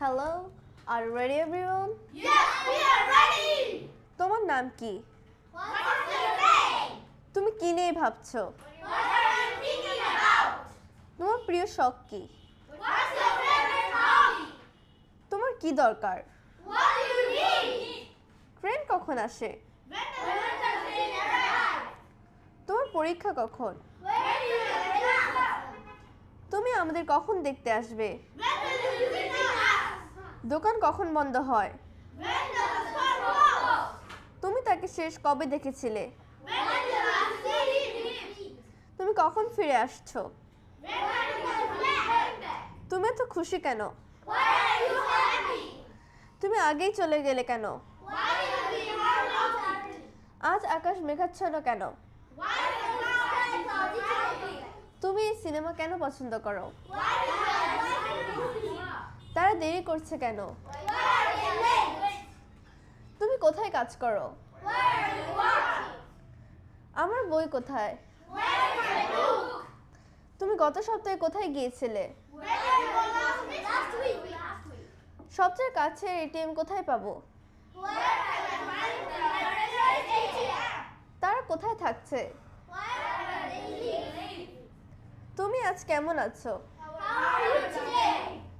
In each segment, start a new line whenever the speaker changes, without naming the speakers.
Hello are ready everyone
Yes, we are ready.
তোমার নাম কি? তুমি কি নিয়ে ভাবছ
What are you thinking about?
তোমার প্রিয় শখ কি
What's your favorite hobby?
তোমার কি দরকার
What do you need?
Train কখন আসে? তোমার পরীক্ষা কখন? তুমি আমাদের কখন দেখতে আসবে দোকান কখন বন্ধ হয়? তুমি তাকে শেষ কবে দেখেছিলে? তুমি কখন ফিরে আসছ? তুমি এত খুশি কেন? তুমি আগেই চলে গেলে কেন? আজ আকাশ মেঘাচ্ছন্ন কেন? তুমি সিনেমা কেন পছন্দ করো? তারা দেরি করছে কেন? তুমি কোথায় কাজ করো? আমার বই কোথায়? তুমি গত সপ্তাহে কোথায় গিয়েছিলে? সবচেয়ে কাছে এটিএম কোথায় পাবো? তারা কোথায় থাকছে? তুমি আজ কেমন আছো?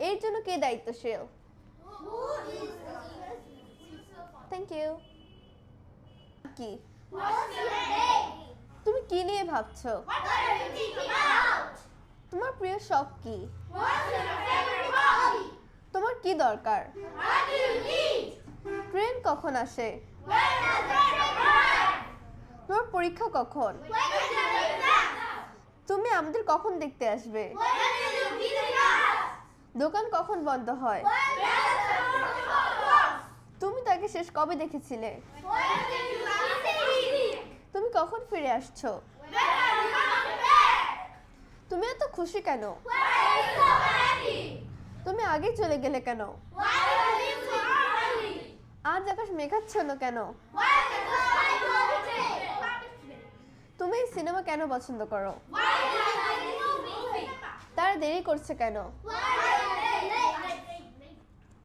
এর জন্য কে দায়িত্বশীল থ্যাংক ইউ কি? তুমি কি নিয়ে ভাবছ? তোমার প্রিয় শখ কি? তোমার কি দরকার? ট্রেন কখন আসে? তোমার পরীক্ষা কখন তুমি আমাদের কখন দেখতে আসবে? দোকান কখন বন্ধ হয়? তুমি তাকে শেষ কবে দেখেছিলে? তুমি কখন ফিরে আসছো? তুমি এত খুশি কেন? তুমি আগে চলে গেলে কেন? আজ আকাশ মেঘাচ্ছন্ন কেন? তুমি সিনেমা কেন পছন্দ করো? তারা দেরি করছে কেন